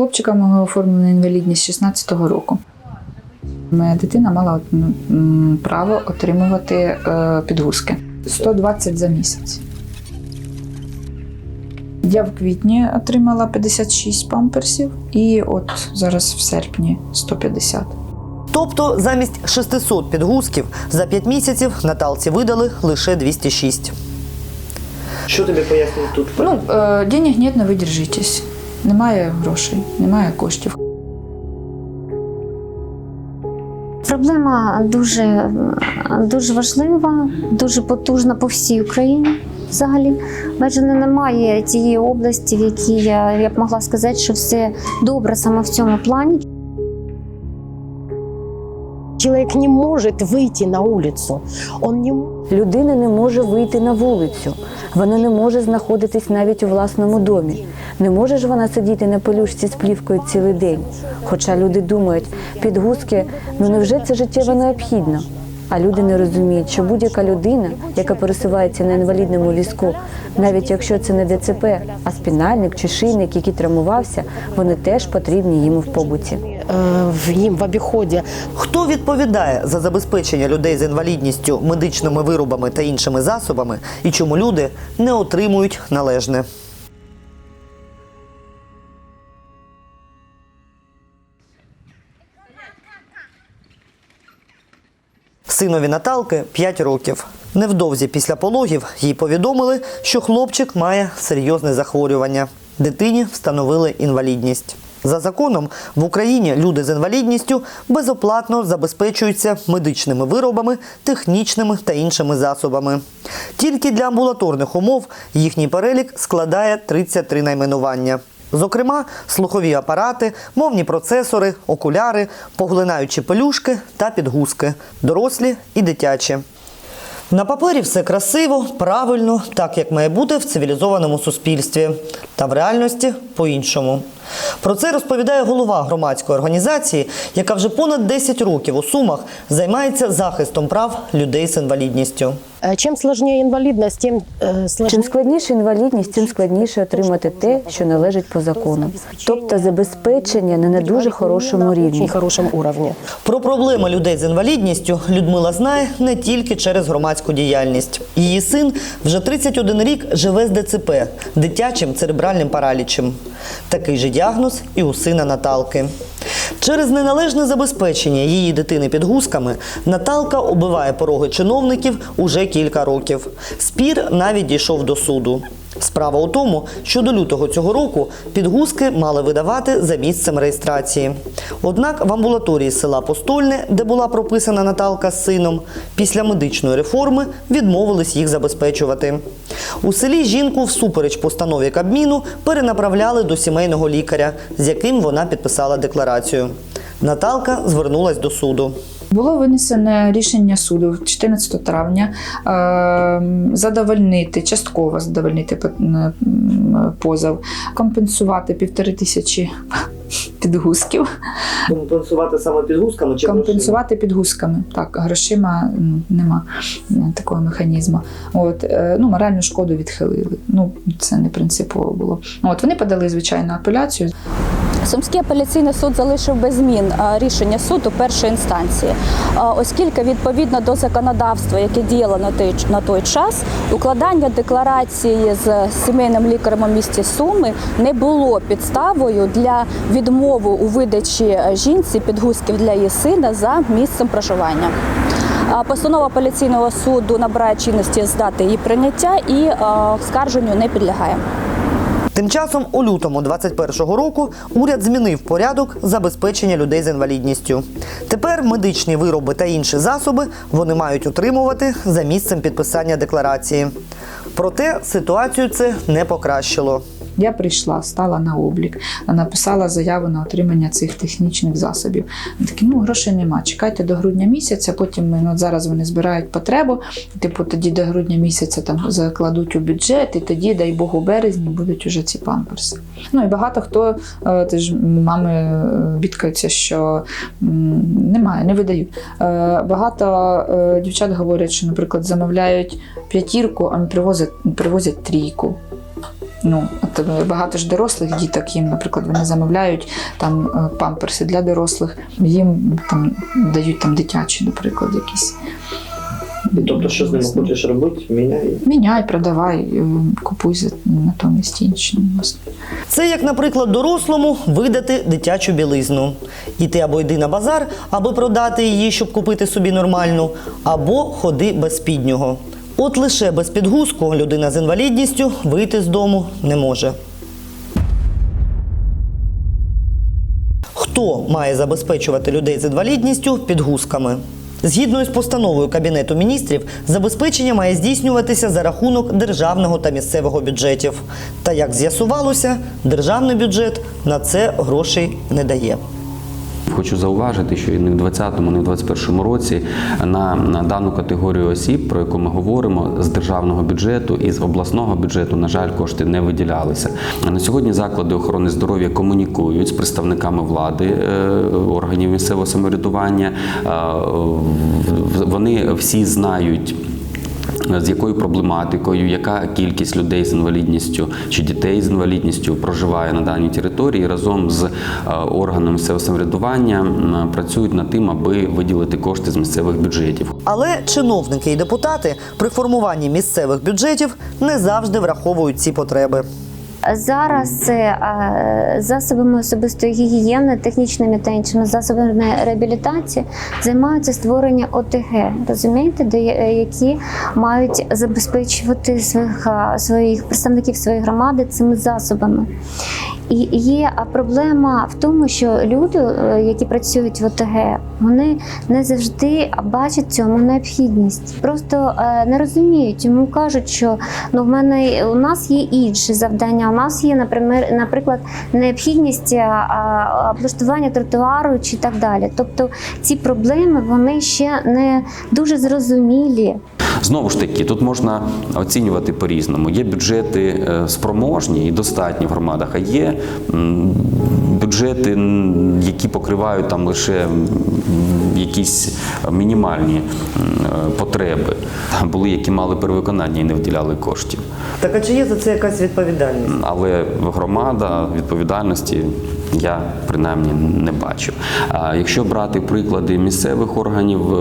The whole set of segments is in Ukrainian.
Хлопчика мого оформлена інвалідність 16-го року. Моя дитина мала право отримувати е, підгузки 120 за місяць. Я в квітні отримала 56 памперсів, і от зараз в серпні 150. Тобто замість 600 підгузків за 5 місяців Наталці видали лише 206. Що тобі пояснюють тут? Ну, е, денег нет, не ви держитесь. Немає грошей, немає коштів. Проблема дуже, дуже важлива, дуже потужна по всій Україні. Взагалі, майже не немає тієї області, в якій я, я б могла сказати, що все добре саме в цьому плані. Человек не может выйти на улицу. Он не Людина не може вийти на вулицю, вона не може знаходитись навіть у власному домі. Не може ж вона сидіти на пелюшці з плівкою цілий день. Хоча люди думають, підгузки, ну невже це життєво необхідно? А люди не розуміють, що будь-яка людина, яка пересувається на інвалідному візку, навіть якщо це не ДЦП, а спінальник чи шийник, який травмувався, вони теж потрібні їм в побуті. Э, в им в обиходе. Хто відповідає за забезпечення людей з інвалідністю медичними виробами та іншими засобами і чому люди не отримують належне? Синові Наталки 5 років. Невдовзі після пологів їй повідомили, що хлопчик має серйозне захворювання. Дитині встановили інвалідність. За законом в Україні люди з інвалідністю безоплатно забезпечуються медичними виробами, технічними та іншими засобами. Тільки для амбулаторних умов їхній перелік складає 33 найменування. Зокрема, слухові апарати, мовні процесори, окуляри, поглинаючі пелюшки та підгузки, дорослі і дитячі. На папері все красиво, правильно, так як має бути в цивілізованому суспільстві, та в реальності по-іншому. Про це розповідає голова громадської організації, яка вже понад 10 років у Сумах займається захистом прав людей з інвалідністю. Э, Чем сложнее инвалидность, тем э, Чим сложнее складніша інвалідність, тим складніше отримати те, що належить по закону. Тобто забезпечення не на дуже хорошому рівні. Про проблеми людей з інвалідністю Людмила знає не тільки через громадську діяльність. Її син вже 31 рік живе з ДЦП дитячим церебральним паралічем. Такий же діагноз і у сина Наталки. Через неналежне забезпечення її дитини підгузками Наталка оббиває пороги чиновників уже кілька років. Спір навіть дійшов до суду. Справа у тому, що до лютого цього року підгузки мали видавати за місцем реєстрації. Однак в амбулаторії села Постольне, де була прописана Наталка з сином, після медичної реформи відмовились їх забезпечувати. У селі жінку всупереч постанові Кабміну перенаправляли до сімейного лікаря, з яким вона підписала декларацію. Наталка звернулась до суду. Було винесене рішення суду 14 травня е, задовольнити, частково задовольнити п- позов, компенсувати півтори тисячі підгузків, Компенсувати саме підгузками чи компенсувати підгузками. Так, грошима м, нема такого механізму. От, е, ну, моральну шкоду відхилили. Ну, це не принципово було. От, вони подали, звичайно, апеляцію. Сумський апеляційний суд залишив без змін е, рішення суду першої інстанції, Е, оскільки відповідно до законодавства, яке діяло на той, на той час, укладання декларації з сімейним лікарем у місті Суми не було підставою для відмови у видачі е, жінці підгузків для її сина за місцем проживання. Постанова апеляційного суду набирає чинності з дати її прийняття і е, скарженню не підлягає. Тим часом, у лютому 21-го року, уряд змінив порядок забезпечення людей з інвалідністю. Тепер медичні вироби та інші засоби вони мають отримувати за місцем підписання декларації. Проте ситуацію це не покращило. Я прийшла, стала на облік, написала заяву на отримання цих технічних засобів. Такі, ну грошей нема. Чекайте до грудня місяця. Потім ми ну, зараз вони збирають потребу. Типу, тоді до грудня місяця там закладуть у бюджет, і тоді, дай Бог, у березні будуть уже ці памперси. Ну і багато хто е, теж мами е, бідкаються, що немає, не видають. Е, Багато дівчат говорять, що, наприклад, замовляють п'ятірку, а привозять, привозять трійку. Ну, от е, багато ж дорослих діток їм, наприклад, вони замовляють там е, памперси для дорослих, їм там дають там дитячі, наприклад, якісь. Тобто, що з ними хочеш робити, міняй. Міняй, продавай, е, купуй натомість інші. Це як, наприклад, дорослому видати дитячу білизну. Іти або йди на базар, аби продати її, щоб купити собі нормальну, або ходи без спіднього. От лише без підгузку людина з інвалідністю вийти з дому не може. Хто має забезпечувати людей з інвалідністю підгузками? Згідно із постановою Кабінету міністрів, забезпечення має здійснюватися за рахунок державного та місцевого бюджетів. Та як з'ясувалося, державний бюджет на це грошей не дає. Хочу зауважити, що не в 2020, не в 2021 році на, на дану категорію осіб, про яку ми говоримо, з державного бюджету і з обласного бюджету, на жаль, кошти не виділялися. На сьогодні заклади охорони здоров'я комунікують з представниками влади е, органів місцевого самоврядування. Вони всі знають з якою проблематикою, яка кількість людей з інвалідністю чи дітей з інвалідністю проживає на даній території, разом з е, органами місцевого самоврядування працюють над тим, аби виділити кошти з місцевих бюджетів. Але чиновники і депутати при формуванні місцевих бюджетів не завжди враховують ці потреби. Зараз е, засобами особистої гігієни, технічними та іншими засобами реабілітації займаються створення ОТГ, розумієте, де е, які мають забезпечувати своїх е, своїх представників своєї громади цими засобами. І є проблема в тому, що люди, які працюють в ОТГ, вони не завжди бачать цьому необхідність. Просто не розуміють. Йому кажуть, що ну в мене у нас є інші завдання. У нас є, наприклад, необхідність а, а, облаштування тротуару чи так далі. Тобто ці проблеми вони ще не дуже зрозумілі. Знову ж таки, тут можна оцінювати по-різному. Є бюджети е, спроможні і достатні в громадах, а є бюджети, які покривають там лише якісь мінімальні е, потреби. Там були, які мали перевиконання і не виділяли коштів. Так а чи є за це якась відповідальність? Але громада відповідальності я принаймні не бачив. А якщо брати приклади місцевих органів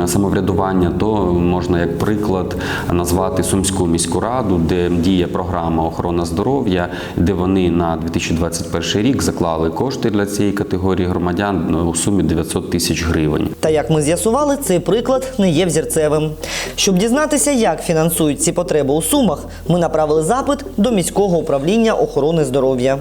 е, самоврядування, то можна як приклад назвати Сумську міську раду, де діє програма охорона здоров'я, де вони на 2021 рік заклали кошти для цієї категорії громадян ну, у сумі 900 тисяч гривень. Та як ми з'ясували, цей приклад не є взірцевим. Щоб дізнатися, як фінансують ці потреби у сумах, ми направили запит до міського управління охорони здоров'я.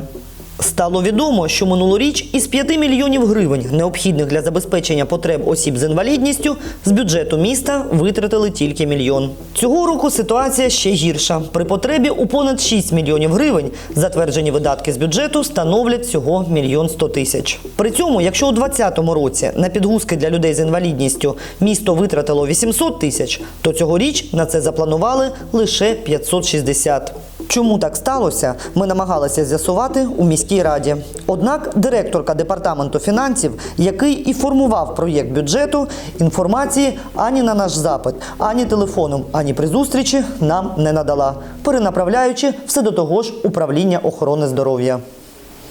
Стало відомо, що минулоріч із 5 мільйонів гривень, необхідних для забезпечення потреб осіб з інвалідністю, з бюджету міста витратили тільки мільйон. Цього року ситуація ще гірша. При потребі у понад 6 мільйонів гривень затверджені видатки з бюджету становлять всього мільйон 100 тисяч. При цьому, якщо у 2020 році на підгузки для людей з інвалідністю місто витратило 800 тисяч, то цьогоріч на це запланували лише 560. Чому так сталося, ми намагалися з'ясувати у міській раді. Однак директорка департаменту фінансів, який і формував проєкт бюджету, інформації ані на наш запит, ані телефоном, ані при зустрічі нам не надала, перенаправляючи все до того ж управління охорони здоров'я.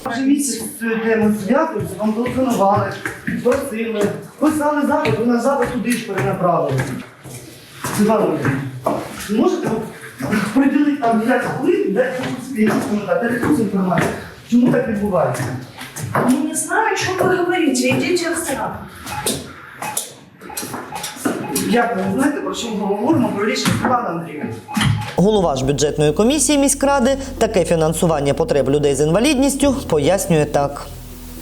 Вже місяць йдемо зв'язуємося, вам телефонували, просили, писали запит, ви на запит туди ж перенаправили. Можете приділити там 5 хвилин, дати якусь інформацію. Чому так відбувається? Ну, не знаю, о чем вы говорите. Идите в сад. Як ви знаєте, про що ми говоримо, про рішення Світлана Андріївна? Голова ж бюджетної комісії міськради таке фінансування потреб людей з інвалідністю пояснює так.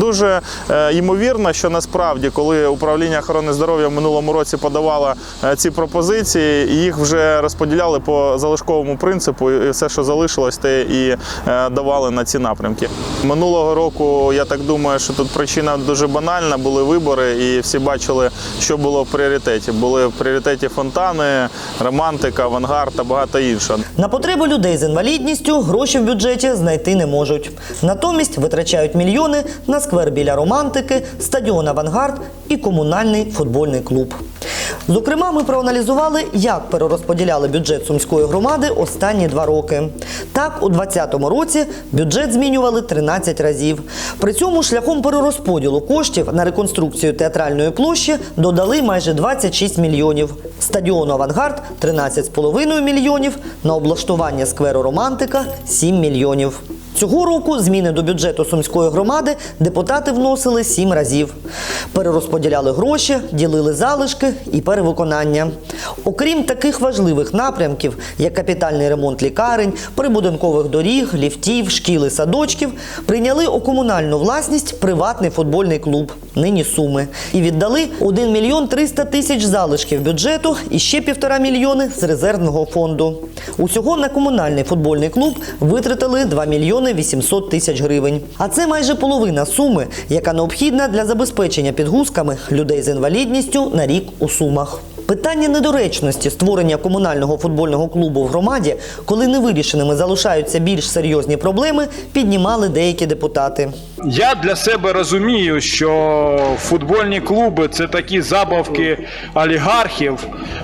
Дуже е, ймовірно, що насправді, коли управління охорони здоров'я в минулому році подавало е, ці пропозиції, їх вже розподіляли по залишковому принципу, і все, що залишилось, те і е, давали на ці напрямки. Минулого року я так думаю, що тут причина дуже банальна. Були вибори, і всі бачили, що було в пріоритеті. Були в пріоритеті фонтани, романтика, авангард та багато іншого. На потреби людей з інвалідністю гроші в бюджеті знайти не можуть. Натомість витрачають мільйони на сквер біля романтики, стадіон Авангард і комунальний футбольний клуб. Зокрема, ми проаналізували, як перерозподіляли бюджет сумської громади останні два роки. Так, у 2020 році бюджет змінювали 13 разів. При цьому шляхом перерозподілу коштів на реконструкцію театральної площі додали майже 26 мільйонів. Стадіону Авангард 13,5 мільйонів, на облаштування скверу Романтика 7 мільйонів. Цього року зміни до бюджету сумської громади депутати вносили сім разів. Перерозподіляли гроші, ділили залишки і перевиконання. Окрім таких важливих напрямків, як капітальний ремонт лікарень, прибудинкових доріг, ліфтів, шкіл і садочків, прийняли у комунальну власність приватний футбольний клуб, нині суми, і віддали 1 мільйон 300 тисяч залишків бюджету і ще півтора мільйони з резервного фонду. Усього на комунальний футбольний клуб витратили 2 мільйони 800 тисяч гривень. А це майже половина суми, яка необхідна для забезпечення підгузками людей з інвалідністю на рік у сумах. Питання недоречності створення комунального футбольного клубу в громаді, коли невирішеними залишаються більш серйозні проблеми, піднімали деякі депутати. Я для себе розумію, що футбольні клуби це такі забавки олігархів.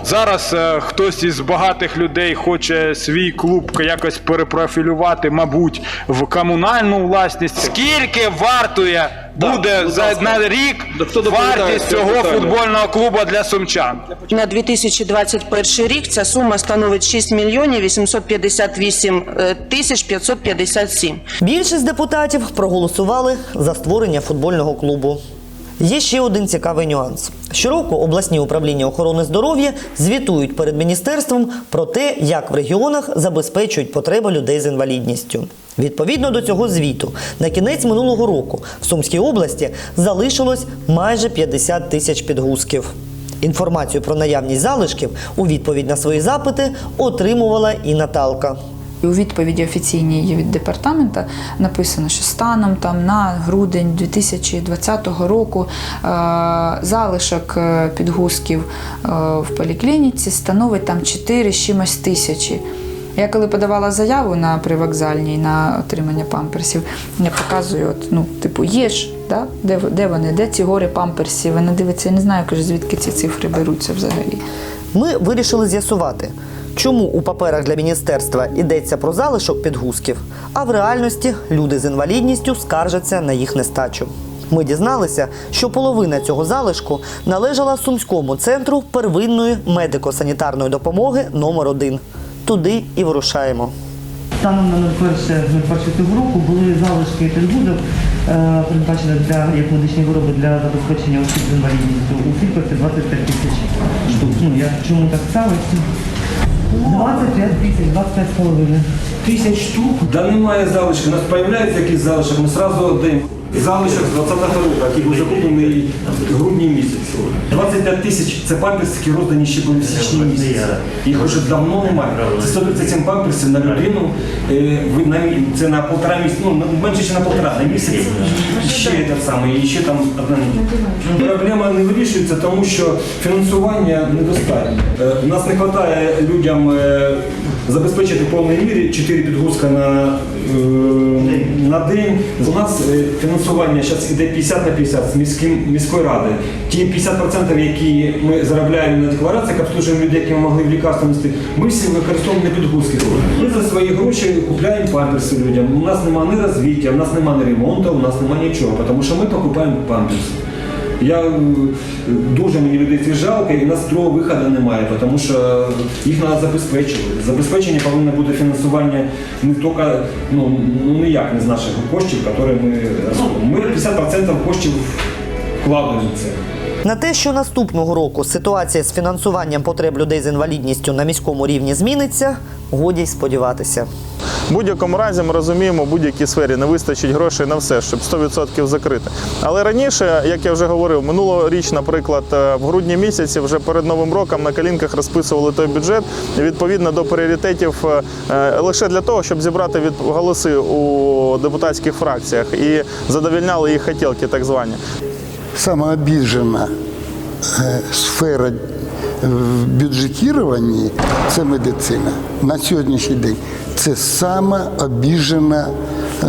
Зараз е, хтось із багатих людей хоче свій клуб якось перепрофілювати, мабуть, в комунальну власність. Скільки вартує буде за на рік вартість цього футбольного клубу для сумчан? На 2021 рік ця сума становить 6 мільйонів 858 е, тисяч 557. Більшість депутатів проголосували за створення футбольного клубу. Є ще один цікавий нюанс. Щороку обласні управління охорони здоров'я звітують перед міністерством про те, як в регіонах забезпечують потреби людей з інвалідністю. Відповідно до цього звіту, на кінець минулого року в Сумській області залишилось майже 50 тисяч підгузків. Інформацію про наявність залишків у відповідь на свої запити отримувала і Наталка. І у відповіді офіційній від департамента написано, що станом там на грудень 2020 року е, залишок е, підгузків е, в поліклініці становить там 4 з чимось тисячі. Я коли подавала заяву на привокзальній на отримання памперсів, я показую, от, ну, типу, є ж, да? де, де вони, де ці гори памперсів? Вона дивиться, я не знаю, каже, звідки ці цифри беруться взагалі. Ми вирішили з'ясувати, чому у паперах для міністерства йдеться про залишок підгузків, а в реальності люди з інвалідністю скаржаться на їх нестачу. Ми дізналися, що половина цього залишку належала Сумському центру первинної медико-санітарної допомоги номер 1 Туди і вирушаємо. Станом на 01 цього року були залишки підгузок, е, передбачені для як медичні вироби для забезпечення осіб з інвалідністю. У це 25 тисяч штук. Ну я чому так сталося? 25 тисяч, 25 з половиною. Тисяч штук? Да немає залишки. У нас з'являється якийсь залишок, ми одразу даємо. Залишок з 20 року, який був закуплений в грудні місяці. 25 тисяч це памперси, які роздані ще були в січні місяці. Їх вже давно немає. Це 137 памперсів на людину. е, Це на полтора місяця, ну менше, ніж на полтора, на місяць. Ще те саме, і ще там одна неділя. Проблема не вирішується, тому що фінансування недостатньо. Е, У нас не вистачає людям е, забезпечити в повній мірі 4 підгузка на, е, на день. У нас е, фінансування зараз іде 50 на 50 з міським, міської ради. Ті 50%, які ми заробляємо на деклараціях, обслужуємо людей, які ми могли в лікарство нести, ми всі використовуємо на підгузки. Ми за свої гроші купляємо памперси людям. У нас немає ні розвиття, у нас немає ремонту, у нас немає нічого, тому що ми покупаємо памперси. Я е, дуже мені людей це жалко, і в нас другого виходу немає, тому що їх треба забезпечувати. Забезпечення повинно бути фінансування не тільки ну, ну ніяк не з наших коштів, які ми. Ми 50% коштів вкладаємо в це. На те, що наступного року ситуація з фінансуванням потреб людей з інвалідністю на міському рівні зміниться, годі й сподіватися. Будь-якому разі ми розуміємо, в будь-якій сфері не вистачить грошей на все, щоб 100% закрити. Але раніше, як я вже говорив, минулоріч, наприклад, е, в грудні місяці, вже перед новим роком на калінках розписували той бюджет відповідно до пріоритетів е, е, лише для того, щоб зібрати від голоси у депутатських фракціях і задовільняли їх хотілки, так звані. Сама обіжена сфера в бюджетуванні це медицина. На сьогоднішній день це сама обіжена е,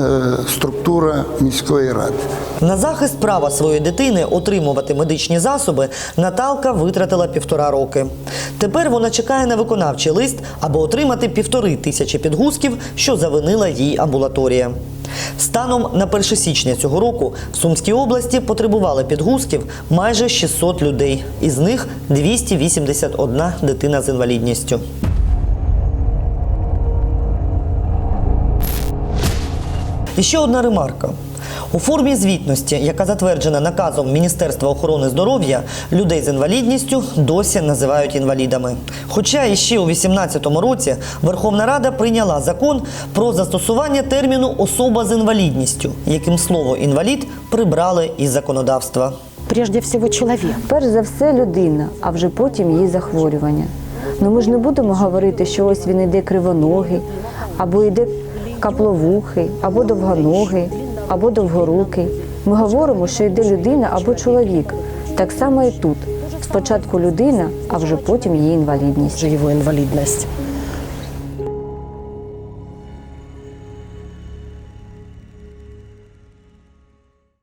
структура міської ради. На захист права своєї дитини отримувати медичні засоби Наталка витратила півтора роки. Тепер вона чекає на виконавчий лист, аби отримати півтори тисячі підгузків, що завинила їй амбулаторія. Станом на 1 січня цього року в Сумській області потребували підгузків майже 600 людей, із них 281 дитина з інвалідністю. І ще одна ремарка. У формі звітності, яка затверджена наказом Міністерства охорони здоров'я, людей з інвалідністю досі називають інвалідами. Хоча іще у 2018 році Верховна Рада прийняла закон про застосування терміну особа з інвалідністю, яким слово інвалід прибрали із законодавства. Прежде всего человек. Перш за все людина, а вже потім її захворювання. Ну ми ж не будемо говорити, що ось він іде кривоногий, або йде капловухий, або довгоногий, або довгорукий. Ми говоримо, що йде людина або чоловік. Так само і тут. Спочатку людина, а вже потім її інвалідність. Його его инвалидность.